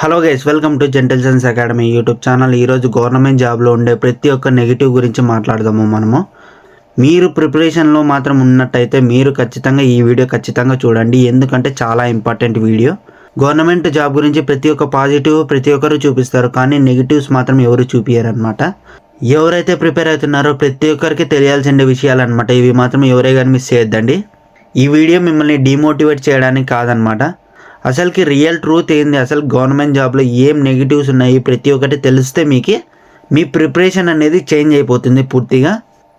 Hello guys welcome to gentle science academy YouTube channel ఈరోజు government జాబ్లో ఉండే ప్రతి ఒక్క నెగిటివ్ గురించి మాట్లాడదాము మనము. మీరు ప్రిపరేషన్లో మాత్రం ఉన్నట్టయితే మీరు ఖచ్చితంగా ఈ వీడియో ఖచ్చితంగా చూడండి. ఎందుకంటే చాలా ఇంపార్టెంట్ వీడియో గవర్నమెంట్ జాబ్ గురించి ప్రతి ఒక్క పాజిటివ్ ప్రతి ఒక్కరు చూపిస్తారు. కానీ నెగిటివ్స్ మాత్రం ఎవరు చూపించారనమాట ఎవరైతే ప్రిపేర్ అవుతున్నారో ప్రతి ఒక్కరికి తెలియాల్సిన విషయాలు అనమాట ఇవి మాత్రం ఎవరే కానీ మిస్ చేయొద్దండి. ఈ వీడియో మిమ్మల్ని డిమోటివేట్ చేయడానికి కాదనమాట అసలుకి రియల్ ట్రూత్ ఏంది? అసలు గవర్నమెంట్ జాబ్లో ఏం నెగిటివ్స్ ఉన్నాయి? ప్రతి ఒక్కటి తెలిస్తే మీకు మీ ప్రిపరేషన్ అనేది చేంజ్ అయిపోతుంది పూర్తిగా.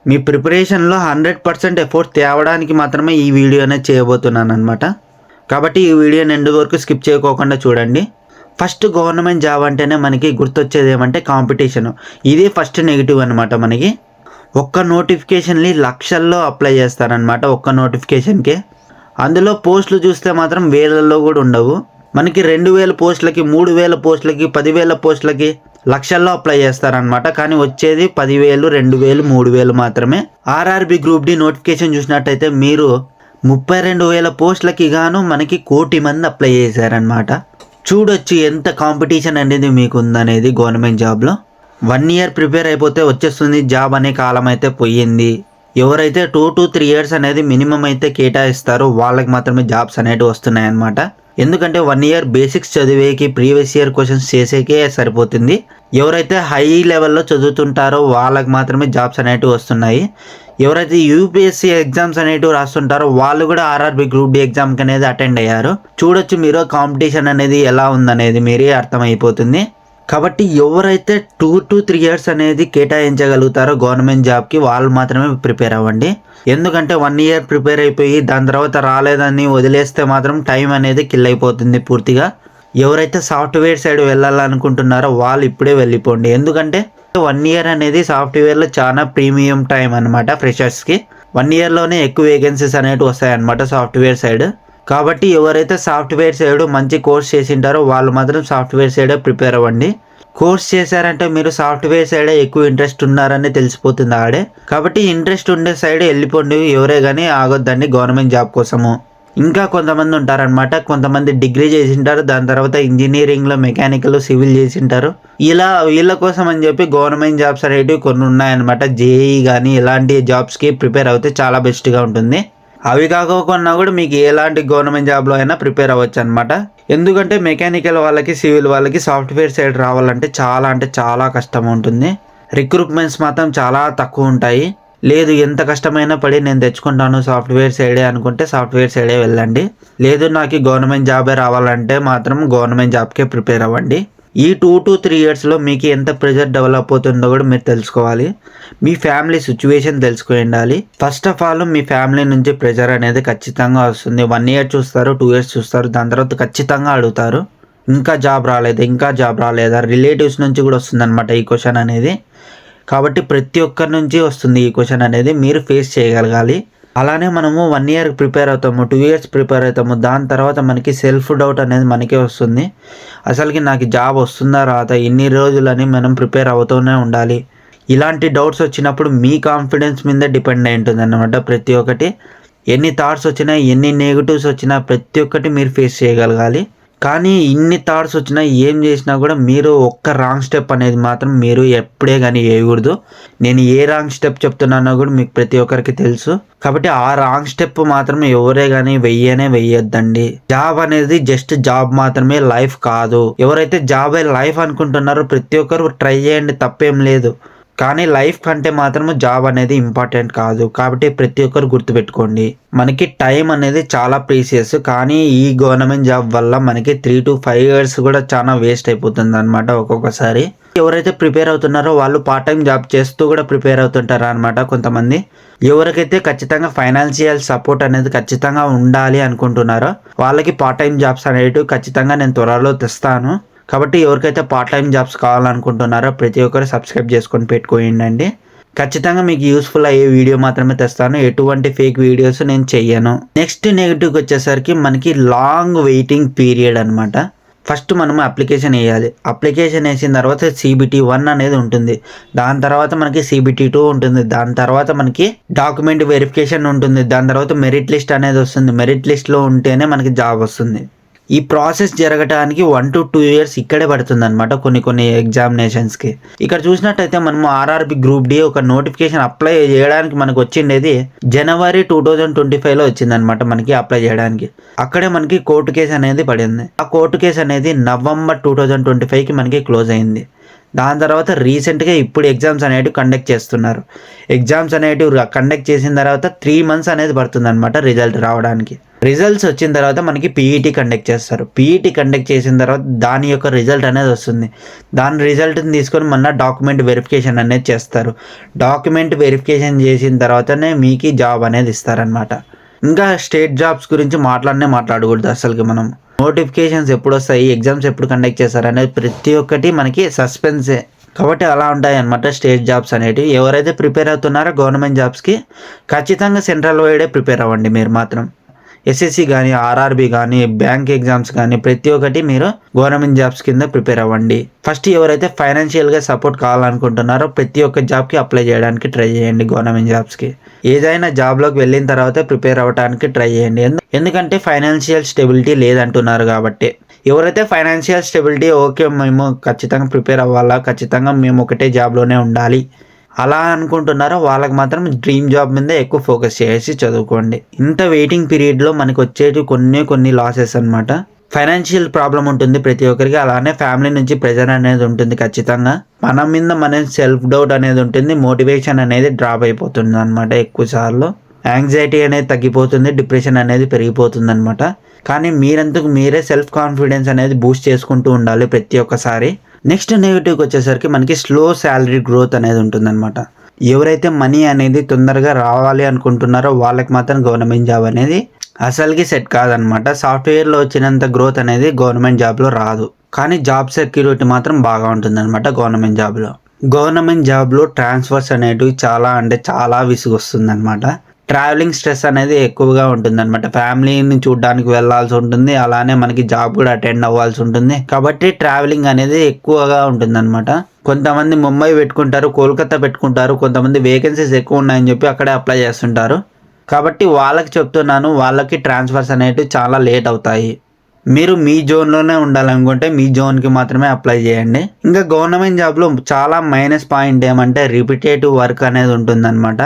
మీ ప్రిపరేషన్లో హండ్రెడ్ పర్సెంట్ ఎఫోర్ట్ తేవడానికి మాత్రమే ఈ వీడియో అనేది చేయబోతున్నాను అనమాట కాబట్టి ఈ వీడియోని ఎండు వరకు స్కిప్ చేయకోకుండా చూడండి. ఫస్ట్ గవర్నమెంట్ జాబ్ అంటేనే మనకి గుర్తొచ్చేది ఏమంటే కాంపిటీషన్. ఇదే ఫస్ట్ నెగిటివ్ అనమాట మనకి. ఒక్క నోటిఫికేషన్ని లక్షల్లో అప్లై చేస్తారనమాట ఒక్క నోటిఫికేషన్కి. అందులో పోస్టులు చూస్తే మాత్రం వేలల్లో కూడా ఉండవు. మనకి రెండు వేల పోస్టులకి మూడు వేల పోస్టులకి పదివేల పోస్టులకి లక్షల్లో అప్లై చేస్తారనమాట కానీ వచ్చేది పదివేలు రెండు వేలు మూడు వేలు మాత్రమే. ఆర్ఆర్బి గ్రూప్ డి నోటిఫికేషన్ చూసినట్టయితే మీరు ముప్పై రెండు వేల పోస్టులకి గాను మనకి కోటి మంది అప్లై చేశారనమాట చూడొచ్చు ఎంత కాంపిటీషన్ అనేది మీకు ఉందనేది గవర్నమెంట్ జాబ్లో. వన్ ఇయర్ ప్రిపేర్ అయిపోతే వచ్చేస్తుంది జాబ్ అనే కాలం అయితే పోయింది. ఎవరైతే టూ టు త్రీ ఇయర్స్ అనేది మినిమం అయితే కేటాయిస్తారో వాళ్ళకి మాత్రమే జాబ్స్ అనేటివి వస్తున్నాయి అన్నమాట ఎందుకంటే వన్ ఇయర్ బేసిక్స్ చదివేకి ప్రీవియస్ ఇయర్ క్వశ్చన్స్ చేసేకే సరిపోతుంది. ఎవరైతే హై లెవెల్లో చదువుతుంటారో వాళ్ళకి మాత్రమే జాబ్స్ అనేటివి వస్తున్నాయి. ఎవరైతే యూపీఎస్సీ ఎగ్జామ్స్ అనేటివి రాస్తుంటారో వాళ్ళు కూడా ఆర్ఆర్బి గ్రూప్ డి ఎగ్జామ్కి అనేది అటెండ్ అయ్యారు. చూడొచ్చు మీరు కాంపిటీషన్ అనేది ఎలా ఉందనేది మీరే అర్థమైపోతుంది. కాబట్టి ఎవరైతే టూ టు త్రీ ఇయర్స్ అనేది కేటాయించగలుగుతారో గవర్నమెంట్ జాబ్కి వాళ్ళు మాత్రమే ప్రిపేర్ అవ్వండి. ఎందుకంటే వన్ ఇయర్ ప్రిపేర్ అయిపోయి దాని తర్వాత రాలేదని వదిలేస్తే మాత్రం టైం అనేది కిల్ అయిపోతుంది పూర్తిగా. ఎవరైతే సాఫ్ట్వేర్ సైడ్ వెళ్ళాలనుకుంటున్నారో వాళ్ళు ఇప్పుడే వెళ్ళిపోండి. ఎందుకంటే వన్ ఇయర్ అనేది సాఫ్ట్వేర్లో చాలా ప్రీమియం టైం అనమాట ఫ్రెషర్స్కి వన్ ఇయర్లోనే ఎక్కువ వేకెన్సీస్ అనేటివి వస్తాయన్నమాట సాఫ్ట్వేర్ సైడ్. కాబట్టి ఎవరైతే సాఫ్ట్వేర్ సైడ్ మంచి కోర్స్ చేసింటారో వాళ్ళు మాత్రం సాఫ్ట్వేర్ సైడే ప్రిపేర్ అవ్వండి. కోర్స్ చేశారంటే మీరు సాఫ్ట్వేర్ సైడే ఎక్కువ ఇంట్రెస్ట్ ఉన్నారని తెలిసిపోతుంది ఆడే. కాబట్టి ఇంట్రెస్ట్ ఉండే సైడ్ వెళ్ళిపోండి ఎవరే కానీ ఆగొద్దండి గవర్నమెంట్ జాబ్ కోసము. ఇంకా కొంతమంది ఉంటారనమాట కొంతమంది డిగ్రీ చేసింటారు దాని తర్వాత ఇంజనీరింగ్లో మెకానికల్ సివిల్ చేసింటారు. ఇలా వీళ్ళ కోసం అని చెప్పి గవర్నమెంట్ జాబ్స్ అనేటివి కొన్ని ఉన్నాయన్నమాట. జేఈ కానీ ఇలాంటి జాబ్స్కి ప్రిపేర్ అవుతే చాలా బెస్ట్గా ఉంటుంది. అవి కాకుండా కూడా మీకు ఎలాంటి గవర్నమెంట్ జాబ్లో అయినా ప్రిపేర్ అవ్వచ్చు అనమాట ఎందుకంటే మెకానికల్ వాళ్ళకి సివిల్ వాళ్ళకి సాఫ్ట్వేర్ సైడ్ రావాలంటే చాలా అంటే చాలా కష్టం ఉంటుంది రిక్రూట్మెంట్స్ మాత్రం చాలా తక్కువ ఉంటాయి లేదు ఎంత కష్టమైనా పడి నేను తెచ్చుకుంటాను సాఫ్ట్వేర్ సైడే అనుకుంటే సాఫ్ట్వేర్ సైడే వెళ్ళండి. లేదు నాకు గవర్నమెంట్ జాబే రావాలంటే మాత్రం గవర్నమెంట్ జాబ్కే ప్రిపేర్ అవ్వండి. ఈ టూ టు త్రీ ఇయర్స్లో మీకు ఎంత ప్రెజర్ డెవలప్ అవుతుందో కూడా మీరు తెలుసుకోవాలి. మీ ఫ్యామిలీ సిచ్యువేషన్ తెలుసుకుని ఉండాలి. ఫస్ట్ ఆఫ్ ఆల్ మీ ఫ్యామిలీ నుంచి ప్రెజర్ అనేది ఖచ్చితంగా వస్తుంది. వన్ ఇయర్ చూస్తారు టూ ఇయర్స్ చూస్తారు. దాని తర్వాత ఖచ్చితంగా అడుగుతారు. ఇంకా జాబ్ రాలేదు ఇంకా జాబ్ రాలేదా? రిలేటివ్స్ నుంచి కూడా వస్తుంది అనమాట ఈ క్వశ్చన్ అనేది. కాబట్టి ప్రతి ఒక్కరి నుంచి వస్తుంది ఈ క్వశ్చన్ అనేది. మీరు ఫేస్ చేయగలగాలి. అలానే మనము వన్ ఇయర్ ప్రిపేర్ అవుతాము టూ ఇయర్స్ ప్రిపేర్ అవుతాము. దాని తర్వాత మనకి సెల్ఫ్ డౌట్ అనేది మనకే వస్తుంది. అసలుకి నాకు జాబ్ వస్తుందా రాదా? ఎన్ని రోజులని మనం ప్రిపేర్ అవుతూనే ఉండాలి. ఇలాంటి డౌట్స్ వచ్చినప్పుడు మీ కాన్ఫిడెన్స్ మీద డిపెండ్ అయి ఉంటుంది అన్నమాట ప్రతి ఒక్కటి. ఎన్ని థాట్స్ వచ్చినా ఎన్ని నెగిటివ్స్ వచ్చినా ప్రతి ఒక్కటి మీరు ఫేస్ చేయగలగాలి. కానీ ఇన్ని థాట్స్ వచ్చినా ఏం చేసినా కూడా మీరు ఒక్క రాంగ్ స్టెప్ అనేది మాత్రం మీరు ఎప్పుడే కానీ వేయకూడదు. నేను ఏ రాంగ్ స్టెప్ చెప్తున్నానో కూడా మీకు ప్రతి ఒక్కరికి తెలుసు. కాబట్టి ఆ రాంగ్ స్టెప్ మాత్రం ఎవరే కానీ వెయ్యనే వెయ్యొద్దండి. జాబ్ అనేది జస్ట్ జాబ్ మాత్రమే లైఫ్ కాదు. ఎవరైతే జాబ్ లైఫ్ అనుకుంటున్నారో ప్రతి ఒక్కరు ట్రై చేయండి తప్పేం లేదు. కానీ లైఫ్ కంటే మాత్రం జాబ్ అనేది ఇంపార్టెంట్ కాదు. కాబట్టి ప్రతి ఒక్కరు గుర్తుపెట్టుకోండి. మనకి టైం అనేది చాలా ప్రీసియస్. కానీ ఈ గవర్నమెంట్ జాబ్ వల్ల మనకి త్రీ టు ఫైవ్ ఇయర్స్ కూడా చాలా వేస్ట్ అయిపోతుంది అనమాట ఒక్కొక్కసారి. ఎవరైతే ప్రిపేర్ అవుతున్నారో వాళ్ళు పార్ట్ టైం జాబ్ చేస్తూ కూడా ప్రిపేర్ అవుతుంటారు అనమాట కొంతమంది. ఎవరికైతే ఖచ్చితంగా ఫైనాన్షియల్ సపోర్ట్ అనేది ఖచ్చితంగా ఉండాలి అనుకుంటున్నారో వాళ్ళకి పార్ట్ టైం జాబ్స్ అనేటివి ఖచ్చితంగా నేను త్వరలో తెస్తాను. కాబట్టి ఎవరికైతే పార్ట్ టైం జాబ్స్ కావాలనుకుంటున్నారో ప్రతి ఒక్కరు సబ్స్క్రైబ్ చేసుకొని పెట్టుకోండి. ఖచ్చితంగా మీకు యూస్ఫుల్ అయ్యే వీడియో మాత్రమే తెస్తాను. ఎటువంటి ఫేక్ వీడియోస్ నేను చెయ్యను. నెక్స్ట్ నెగిటివ్కి వచ్చేసరికి మనకి లాంగ్ వెయిటింగ్ పీరియడ్ అనమాట ఫస్ట్ మనం అప్లికేషన్ వేయాలి. అప్లికేషన్ వేసిన తర్వాత సిబిటీ వన్ అనేది ఉంటుంది. దాని తర్వాత మనకి సిబిటీ టూ ఉంటుంది. దాని తర్వాత మనకి డాక్యుమెంట్ వెరిఫికేషన్ ఉంటుంది. దాని తర్వాత మెరిట్ లిస్ట్ అనేది వస్తుంది. మెరిట్ లిస్ట్లో ఉంటేనే మనకి జాబ్ వస్తుంది. ఈ ప్రాసెస్ జరగటానికి వన్ టు టూ ఇయర్స్ ఇక్కడే పడుతుంది అనమాట కొన్ని కొన్ని ఎగ్జామినేషన్స్కి ఇక్కడ చూసినట్టయితే మనం ఆర్ఆర్బి గ్రూప్ డి ఒక నోటిఫికేషన్ అప్లై చేయడానికి మనకు వచ్చిండేది జనవరి టూ థౌజండ్ ట్వంటీ ఫైవ్లో వచ్చిందనమాట మనకి అప్లై చేయడానికి. అక్కడే మనకి కోర్టు కేసు అనేది పడింది. ఆ కోర్టు కేసు అనేది నవంబర్ టూ థౌజండ్ ట్వంటీ ఫైవ్కి మనకి క్లోజ్ అయింది. దాని తర్వాత రీసెంట్గా ఇప్పుడు ఎగ్జామ్స్ అనేటివి కండక్ట్ చేస్తున్నారు. ఎగ్జామ్స్ అనేటివి కండక్ట్ చేసిన తర్వాత త్రీ మంత్స్ అనేది పడుతుంది అనమాట రిజల్ట్ రావడానికి. రిజల్ట్స్ వచ్చిన తర్వాత మనకి పీఈటీ కండక్ట్ చేస్తారు. పీఈటీ కండక్ట్ చేసిన తర్వాత దాని యొక్క రిజల్ట్ అనేది వస్తుంది. దాని రిజల్ట్ని తీసుకొని మన డాక్యుమెంట్ వెరిఫికేషన్ అనేది చేస్తారు. డాక్యుమెంట్ వెరిఫికేషన్ చేసిన తర్వాతనే మీకు జాబ్ అనేది ఇస్తారనమాట ఇంకా స్టేట్ జాబ్స్ గురించి మాట్లాడనే మాట్లాడకూడదు అసలుకి మనం. నోటిఫికేషన్స్ ఎప్పుడు వస్తాయి? ఎగ్జామ్స్ ఎప్పుడు కండక్ట్ చేస్తారు? అనేది ప్రతి ఒక్కటి మనకి సస్పెన్సే కాబట్టి అలా ఉంటాయి అనమాట స్టేట్ జాబ్స్ అనేటివి. ఎవరైతే ప్రిపేర్ అవుతున్నారో గవర్నమెంట్ జాబ్స్కి ఖచ్చితంగా సెంట్రల్ వైడే ప్రిపేర్ అవ్వండి మీరు మాత్రం. ఎస్ఎస్సి కానీ ఆర్ఆర్బి కానీ బ్యాంక్ ఎగ్జామ్స్ కానీ ప్రతి ఒక్కటి మీరు గవర్నమెంట్ జాబ్స్ కింద ప్రిపేర్ అవ్వండి. ఫస్ట్ ఎవరైతే ఫైనాన్షియల్గా సపోర్ట్ కావాలనుకుంటున్నారో ప్రతి ఒక్క జాబ్కి అప్లై చేయడానికి ట్రై చేయండి గవర్నమెంట్ జాబ్స్కి ఏదైనా జాబ్లోకి వెళ్ళిన తర్వాత ప్రిపేర్ అవ్వడానికి ట్రై చేయండి. ఎందుకంటే ఫైనాన్షియల్ స్టెబిలిటీ లేదంటున్నారు కాబట్టి. ఎవరైతే ఫైనాన్షియల్ స్టెబిలిటీ ఓకే మేము ఖచ్చితంగా ప్రిపేర్ అవ్వాలా ఖచ్చితంగా మేము ఒకటే జాబ్లోనే ఉండాలి. అలా అనుకుంటున్నారో వాళ్ళకి మాత్రం డ్రీమ్ జాబ్ మీద ఎక్కువ ఫోకస్ చేసి చదువుకోండి. ఇంత వెయిటింగ్ పీరియడ్లో మనకి వచ్చేటి కొన్ని కొన్ని లాసెస్ అనమాట ఫైనాన్షియల్ ప్రాబ్లం ఉంటుంది ప్రతి ఒక్కరికి. అలానే ఫ్యామిలీ నుంచి ప్రెజర్ అనేది ఉంటుంది ఖచ్చితంగా. మన మీద మన సెల్ఫ్ డౌట్ అనేది ఉంటుంది. మోటివేషన్ అనేది డ్రాప్ అయిపోతుంది అనమాట ఎక్కువ సార్లు యాంగ్జైటీ అనేది తగ్గిపోతుంది. డిప్రెషన్ అనేది పెరిగిపోతుంది అనమాట కానీ మీరంతకు మీరే సెల్ఫ్ కాన్ఫిడెన్స్ అనేది బూస్ట్ చేసుకుంటూ ఉండాలి ప్రతి ఒక్కసారి. నెక్స్ట్ నెగిటివ్కి వచ్చేసరికి మనకి స్లో శాలరీ గ్రోత్ అనేది ఉంటుందన్నమాట. ఎవరైతే మనీ అనేది తొందరగా రావాలి అనుకుంటున్నారో వాళ్ళకి మాత్రం గవర్నమెంట్ జాబ్ అనేది అసలుకి సెట్ కాదనమాట సాఫ్ట్వేర్లో వచ్చినంత గ్రోత్ అనేది గవర్నమెంట్ జాబ్లో రాదు. కానీ జాబ్ సెక్యూరిటీ మాత్రం బాగా ఉంటుందన్నమాట గవర్నమెంట్ జాబ్లో. గవర్నమెంట్ జాబ్లో ట్రాన్స్ఫర్స్ అనేటివి చాలా అంటే చాలా విసుగొస్తుంది అనమాట ట్రావెలింగ్ స్ట్రెస్ అనేది ఎక్కువగా ఉంటుంది అనమాట ఫ్యామిలీని చూడడానికి వెళ్ళాల్సి ఉంటుంది. అలానే మనకి జాబ్ కూడా అటెండ్ అవ్వాల్సి ఉంటుంది. కాబట్టి ట్రావెలింగ్ అనేది ఎక్కువగా ఉంటుంది అనమాట కొంతమంది ముంబై పెట్టుకుంటారు కోల్కతా పెట్టుకుంటారు. కొంతమంది వేకెన్సీస్ ఎక్కువ ఉన్నాయని చెప్పి అక్కడే అప్లై చేస్తుంటారు. కాబట్టి వాళ్ళకి చెప్తున్నాను వాళ్ళకి ట్రాన్స్ఫర్స్ అనేటివి చాలా లేట్ అవుతాయి. మీరు మీ జోన్లోనే ఉండాలనుకుంటే మీ జోన్కి మాత్రమే అప్లై చేయండి. ఇంకా గవర్నమెంట్ జాబ్లో చాలా మైనస్ పాయింట్ ఏమంటే రిపిటేటివ్ వర్క్ అనేది ఉంటుందన్నమాట.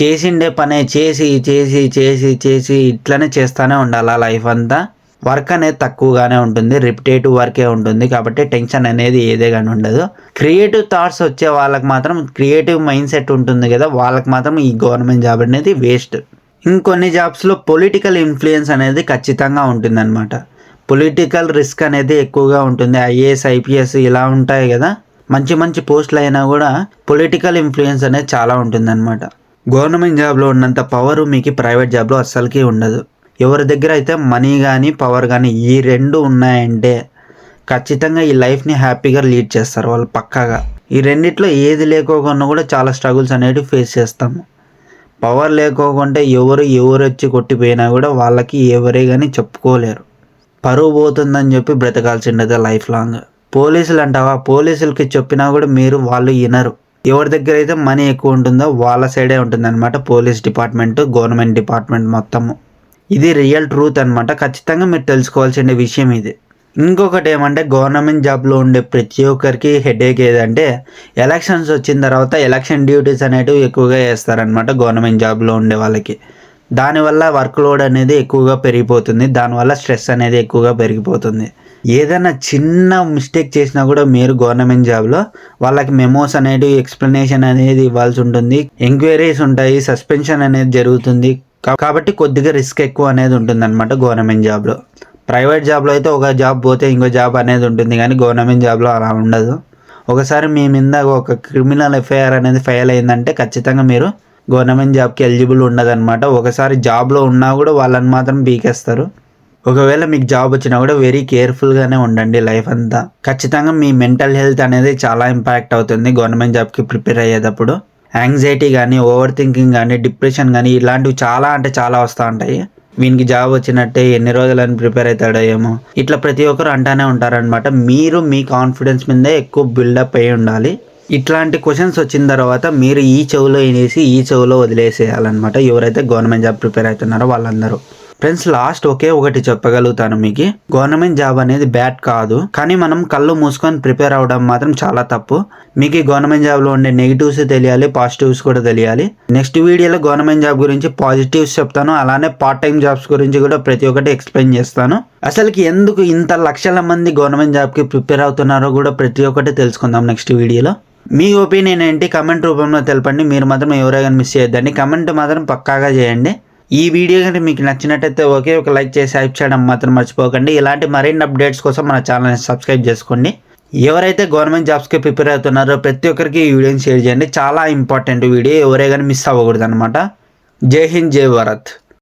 చేసిండే పనే చేసి చేసి చేసి చేసి ఇట్లనే చేస్తూనే ఉండాలి లైఫ్ అంతా. వర్క్ అనేది తక్కువగానే ఉంటుంది రిపిటేటివ్ వర్కే ఉంటుంది కాబట్టి టెన్షన్ అనేది ఏదే కానీ ఉండదు. క్రియేటివ్ థాట్స్ వచ్చే వాళ్ళకి మాత్రం క్రియేటివ్ మైండ్ సెట్ ఉంటుంది కదా వాళ్ళకి మాత్రం ఈ గవర్నమెంట్ జాబ్ అనేది వేస్ట్ ఇంకొన్ని జాబ్స్లో పొలిటికల్ ఇన్ఫ్లుయెన్స్ అనేది ఖచ్చితంగా ఉంటుందన్నమాట. పొలిటికల్ రిస్క్ అనేది ఎక్కువగా ఉంటుంది ఐఏఎస్ ఐపీఎస్ ఇలా ఉంటాయి కదా. మంచి మంచి పోస్టులు అయినా కూడా పొలిటికల్ ఇన్ఫ్లుయెన్స్ అనేది చాలా ఉంటుందన్నమాట. గవర్నమెంట్ జాబ్లో ఉన్నంత పవర్ మీకు ప్రైవేట్ జాబ్లో అస్సలకి ఉండదు. ఎవరి దగ్గర అయితే మనీ కానీ పవర్ కానీ ఈ రెండు ఉన్నాయంటే ఖచ్చితంగా ఈ లైఫ్ని హ్యాపీగా లీడ్ చేస్తారు వాళ్ళు పక్కాగా. ఈ రెండిట్లో ఏది లేకోకుండా కూడా చాలా స్ట్రగుల్స్ అనేవి ఫేస్ చేస్తాము. పవర్ లేకోకుంటే ఎవరు ఎవరు వచ్చి కొట్టిపోయినా కూడా వాళ్ళకి ఎవరే కానీ చెప్పుకోలేరు. పరువు పోతుందని చెప్పి బ్రతకాల్సిండేది లైఫ్ లాంగ్. పోలీసులు అంటావా? పోలీసులకి చెప్పినా కూడా మీరు వాళ్ళు వినరు. ఎవరి దగ్గర అయితే మనీ ఎక్కువ ఉంటుందో వాళ్ళ సైడే ఉంటుంది అనమాట పోలీస్ డిపార్ట్మెంట్ గవర్నమెంట్ డిపార్ట్మెంట్ మొత్తము ఇది రియల్ ట్రూత్ అనమాట ఖచ్చితంగా మీరు తెలుసుకోవాల్సిన విషయం ఇది. ఇంకొకటి ఏమంటే గవర్నమెంట్ జాబ్లో ఉండే ప్రతి ఒక్కరికి హెడేక్ ఏదంటే ఎలక్షన్స్ వచ్చిన తర్వాత ఎలక్షన్ డ్యూటీస్ అనేటివి ఎక్కువగా వేస్తారనమాట గవర్నమెంట్ జాబ్లో ఉండే వాళ్ళకి. దానివల్ల వర్క్ లోడ్ అనేది ఎక్కువగా పెరిగిపోతుంది. దానివల్ల స్ట్రెస్ అనేది ఎక్కువగా పెరిగిపోతుంది. ఏదైనా చిన్న మిస్టేక్ చేసినా కూడా మీరు గవర్నమెంట్ జాబ్లో వాళ్ళకి మెమోస్ అనేటివి ఎక్స్ప్లెనేషన్ అనేది ఇవ్వాల్సి ఉంటుంది. ఎంక్వైరీస్ ఉంటాయి సస్పెన్షన్ అనేది జరుగుతుంది. కాబట్టి కొద్దిగా రిస్క్ ఎక్కువ అనేది ఉంటుంది అనమాట గవర్నమెంట్ జాబ్లో ప్రైవేట్ జాబ్లో అయితే ఒక జాబ్ పోతే ఇంకో జాబ్ అనేది ఉంటుంది కానీ గవర్నమెంట్ జాబ్లో అలా ఉండదు. ఒకసారి మీ మీద ఒక క్రిమినల్ ఎఫ్ఐఆర్ అనేది ఫైల్ అయిందంటే ఖచ్చితంగా మీరు గవర్నమెంట్ జాబ్కి ఎలిజిబుల్ ఉండదన్నమాట. ఒకసారి జాబ్లో ఉన్నా కూడా వాళ్ళని మాత్రం పీకేస్తారు. ఒకవేళ మీకు జాబ్ వచ్చినా కూడా వెరీ కేర్ఫుల్గానే ఉండండి లైఫ్ అంతా. ఖచ్చితంగా మీ మెంటల్ హెల్త్ అనేది చాలా ఇంపాక్ట్ అవుతుంది గవర్నమెంట్ జాబ్కి ప్రిపేర్ అయ్యేటప్పుడు. యాంగ్జైటీ కానీ ఓవర్ థింకింగ్ కానీ డిప్రెషన్ కానీ ఇలాంటివి చాలా అంటే చాలా వస్తూ ఉంటాయి. వీనికి జాబ్ వచ్చినట్టే ఎన్ని రోజులని ప్రిపేర్ అవుతాడో ఏమో. ఇట్లా ప్రతి ఒక్కరు అంటానే ఉంటారనమాట మీరు మీ కాన్ఫిడెన్స్ మీదే ఎక్కువ బిల్డప్ అయి ఉండాలి. ఇట్లాంటి క్వశ్చన్స్ వచ్చిన తర్వాత మీరు ఈ చెవులో వినేసి ఈ చెవులో వదిలేసేయాలన్నమాట. ఎవరైతే గవర్నమెంట్ జాబ్ ప్రిపేర్ అవుతున్నారో వాళ్ళందరూ. ఫ్రెండ్స్ లాస్ట్ ఒకే ఒకటి చెప్పగలుగుతాను మీకు. గవర్నమెంట్ జాబ్ అనేది బ్యాడ్ కాదు. కానీ మనం కళ్ళు మూసుకొని ప్రిపేర్ అవ్వడం మాత్రం చాలా తప్పు. మీకు గవర్నమెంట్ జాబ్లో ఉండే నెగిటివ్స్ తెలియాలి పాజిటివ్స్ కూడా తెలియాలి. నెక్స్ట్ వీడియోలో గవర్నమెంట్ జాబ్ గురించి పాజిటివ్స్ చెప్తాను. అలానే పార్ట్ టైం జాబ్స్ గురించి కూడా ప్రతి ఒక్కటి ఎక్స్ప్లెయిన్ చేస్తాను. అసలుకి ఎందుకు ఇంత లక్షల మంది గవర్నమెంట్ జాబ్కి ప్రిపేర్ అవుతున్నారో కూడా ప్రతి ఒక్కటి తెలుసుకుందాం నెక్స్ట్ వీడియోలో. మీ ఒపీనియన్ ఏంటి? కమెంట్ రూపంలో తెలపండి. మీరు మాత్రం ఎవరైనా మిస్ చేయొద్దండి. కమెంట్ మాత్రం పక్కాగా చేయండి. ఈ వీడియో కనుక మీకు నచ్చినట్టయితే ఓకే. ఒక లైక్ చేసి హైప్ చేయడం మాత్రం మర్చిపోకండి. ఇలాంటి మరిన్ని అప్డేట్స్ కోసం మన ఛానల్ని సబ్స్క్రైబ్ చేసుకోండి. ఎవరైతే గవర్నమెంట్ జాబ్స్కి ప్రిపేర్ అవుతున్నారో ప్రతి ఒక్కరికి ఈ వీడియోని షేర్ చేయండి. చాలా ఇంపార్టెంట్ వీడియో. ఎవరే కానీ మిస్ అవ్వకూడదు అనమాట జై హింద్ జై భారత్.